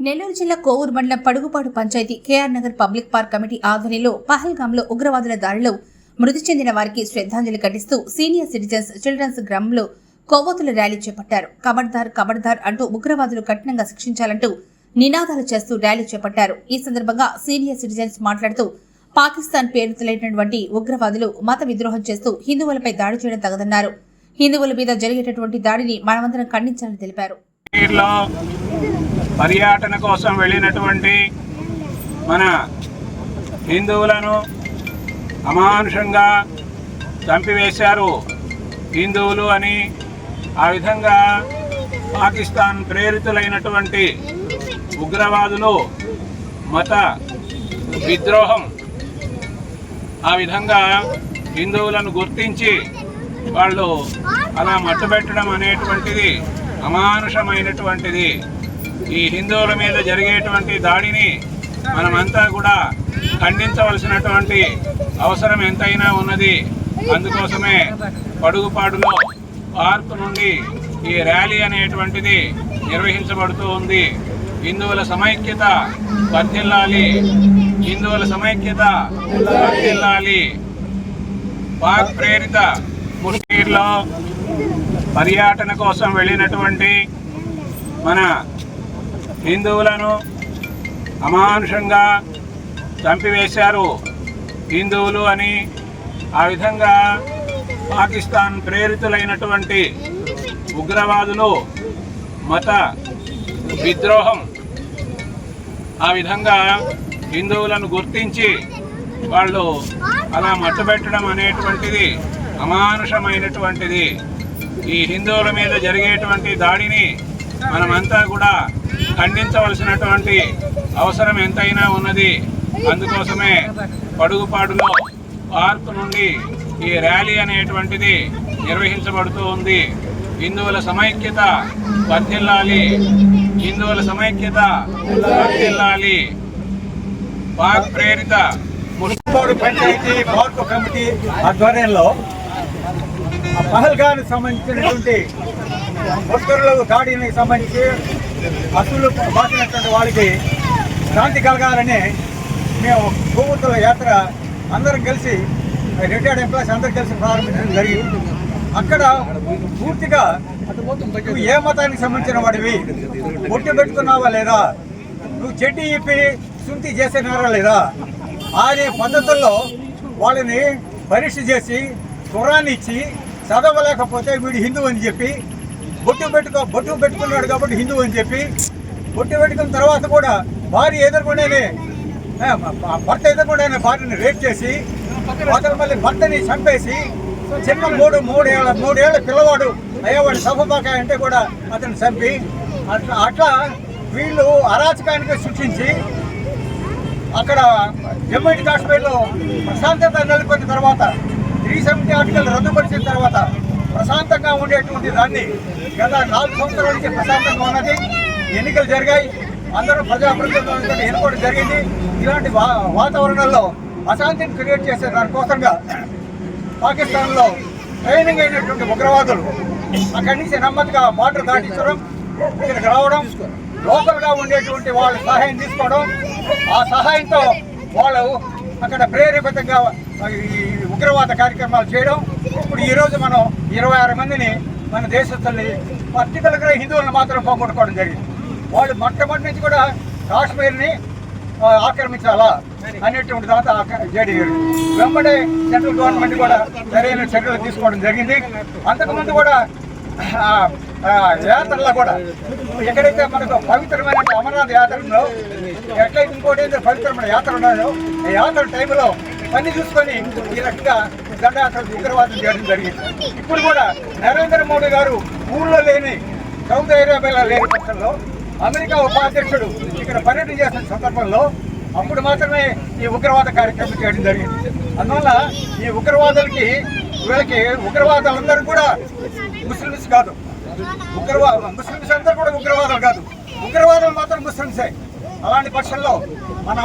నెల్లూరు జిల్లా కోవూరు మండలం Padugupadu panchayat KR Nagar public park committee ఆధ్వర్యంలో పహల్గాంలో ఉగ్రవాదుల దాడిలో మృతి చెందిన వారికి శ్రద్ధాంజలి ఘటిస్తూ సీనియర్ సిటిజన్స్ చిల్డ్రన్స్ గ్రామంలో కొవ్వొత్తుల ర్యాలీ చేపట్టారు. కబడ్దార్ కబడ్దార్ అంటూ ఉగ్రవాదులు కఠినంగా శిక్షించాలంటూ నినాదాలు చేస్తూ ర్యాలీ చేపట్టారు. ఈ సందర్భంగా సీనియర్ సిటిజన్స్ మాట్లాడుతూ పాకిస్తాన్ పేరుతులైనటువంటి ఉగ్రవాదులు మత విద్రోహం చేస్తూ హిందువులపై దాడి చేయడం తగదన్నారు. హిందువుల మీద జరిగేటటువంటి దాడిని మనమందరం ఖండించాలని తెలిపారు. లో పర్యటన కోసం వెళ్ళినటువంటి మన హిందువులను అమానుషంగా చంపివేశారు. హిందువులు అని ఆ విధంగా పాకిస్తాన్ ప్రేరితులైనటువంటి ఉగ్రవాదులు మత విద్రోహం ఆ విధంగా హిందువులను గుర్తించి వాళ్ళు అలా మట్టుబెట్టడం అనేటువంటిది అమానుషమైనటువంటిది. ఈ హిందువుల మీద జరిగేటువంటి దాడిని మనమంతా కూడా ఖండించవలసినటువంటి అవసరం ఎంతైనా ఉన్నది. అందుకోసమే పడుగుపాడులో పార్క్ నుండి ఈ ర్యాలీ అనేటువంటిది నిర్వహించబడుతూ ఉంది. హిందువుల సమైక్యత వర్ధిల్లాలి. హిందువుల సమైక్యత వర్ధిల్లాలి. పాక్ ప్రేరిత ముష్కీర్లో పర్యటన కోసం వెళ్ళినటువంటి మన హిందువులను అమానుషంగా చంపివేశారు. హిందువులు అని ఆ విధంగా పాకిస్తాన్ ప్రేరితులైనటువంటి ఉగ్రవాదులు మత విద్రోహం ఆ విధంగా హిందువులను గుర్తించి వాళ్ళు అలా మట్టుబెట్టడం అనేటువంటిది అమానుషమైనటువంటిది. ఈ హిందువుల మీద జరిగేటువంటి దాడిని మనమంతా కూడా ఖండించవలసినటువంటి అవసరం ఎంతైనా ఉన్నది. అందుకోసమే పడుగుపాడులో పార్క్ నుండి ఈ ర్యాలీ అనేటువంటిది నిర్వహించబడుతూ ఉంది. హిందువుల సమైక్యత వర్ధిల్లాలి. హిందువుల సమైక్యత వర్ధిల్లాలి. పాక్ ప్రేరిత మున్సిపల్ పంచాయతీ పార్కు కమిటీ ఆధ్వర్యంలో ఆ పహల్గాన్ సంబంధించినటువంటి ముష్కరుల దాడికి సంబంధించి అసలు బాసినటువంటి వాళ్ళకి శాంతి కలగాలని మేము కొవ్వొత్తుల యాత్ర అందరం కలిసి రిటైర్డ్ ఎంప్లాయీస్ అందరం కలిసి ప్రారంభించడం జరిగింది. అక్కడ పూర్తిగా నువ్వు ఏ మతానికి సంబంధించిన వాడివి? ఒట్టు పెట్టుకున్నావా లేదా? నువ్వు చెడ్డి ఇప్పి శుంఠి చేసినారా లేదా? అనే పద్ధతుల్లో వాళ్ళని పరీక్ష చేసి కురాన్ని ఇచ్చి చదవలేకపోతే వీడు హిందూ అని చెప్పి బొట్టు పెట్టుకో బొట్టు పెట్టుకున్నాడు కాబట్టి హిందూ అని చెప్పి బొట్టు పెట్టుకున్న తర్వాత కూడా భార్య ఎదుర్కొండేనే భర్త ఎదుర్కొండేనే భార్యని రేప్ చేసి అతను మళ్ళీ భర్తని చంపేసి చిన్న మూడు మూడేళ్ళ మూడేళ్ళ పిల్లవాడు అయ్యేవాడు సభబాక అంటే కూడా అతను చంపి అట్లా అట్లా వీళ్ళు అరాచకానికి సృష్టించి అక్కడ జమ్మూ అండ్ కాశ్మీర్లో ప్రశాంతత నెలకొన్న తర్వాత త్రీ సెవెంటీ ఆర్టికల్ రద్దుపరిచిన తర్వాత ప్రశాంతంగా ఉండేటువంటి దాన్ని గత నాలుగు సంవత్సరాల నుంచి ప్రశాంతంగా ఉన్నది. ఎన్నికలు జరిగాయి. అందరూ ప్రజాప్రతినిధులతో ఎన్నుకోవడం జరిగింది. ఇలాంటి వా వాతావరణంలో అశాంతిని క్రియేట్ చేసే దానికోసంగా పాకిస్తాన్లో ట్రైనింగ్ అయినటువంటి ఉగ్రవాదులు అక్కడి నుంచి నెమ్మదిగా బార్డర్ దాటించడం ఇక్కడికి రావడం లోకల్గా ఉండేటువంటి వాళ్ళ సహాయం తీసుకోవడం ఆ సహాయంతో వాళ్ళు అక్కడ ప్రేరేపితంగా ఉగ్రవాద కార్యక్రమాలు చేయడం. ఇప్పుడు ఈరోజు మనం ఇరవై ఆరు మందిని మన దేశస్తుల్ని పర్టికులర్గా హిందువులను మాత్రం పోగొట్టుకోవడం జరిగింది. వాళ్ళు మొట్టమొదటి నుంచి కూడా కాశ్మీర్ని ఆక్రమించాలా అనేటువంటి తర్వాత జేడీ వెంబడే సెంట్రల్ గవర్నమెంట్ కూడా సరైన చర్యలు తీసుకోవడం జరిగింది. అంతకుముందు కూడా యాత్రలో కూడా ఎక్కడైతే మనకు పవిత్రమైన అమర్నాథ్ యాత్రలో ఎట్లయితే ఇంకోటి అయితే పవిత్రమైన యాత్ర ఉన్నాయో ఈ యాత్ర టైంలో పని చూసుకొని ఈ రకంగా దండయాత్ర ఉగ్రవాదం చేయడం జరిగింది. ఇప్పుడు కూడా నరేంద్ర మోడీ గారు ఊళ్ళో లేని సౌదీ అరేబియాలో లేని పక్షంలో అమెరికా ఉపాధ్యక్షుడు ఇక్కడ పర్యటన చేసిన సందర్భంలో అప్పుడు మాత్రమే ఈ ఉగ్రవాద కార్యక్రమం చేయడం జరిగింది. అందువల్ల ఈ ఉగ్రవాదులకి వీళ్ళకి ఉగ్రవాదులందరూ కూడా ముస్లిమ్స్ కాదు. ఉగ్రవా ముస్లిమ్స్ అందరూ కూడా ఉగ్రవాదులు కాదు. ఉగ్రవాదులు మాత్రం ముస్లిమ్సే. అలాంటి పక్షంలో మన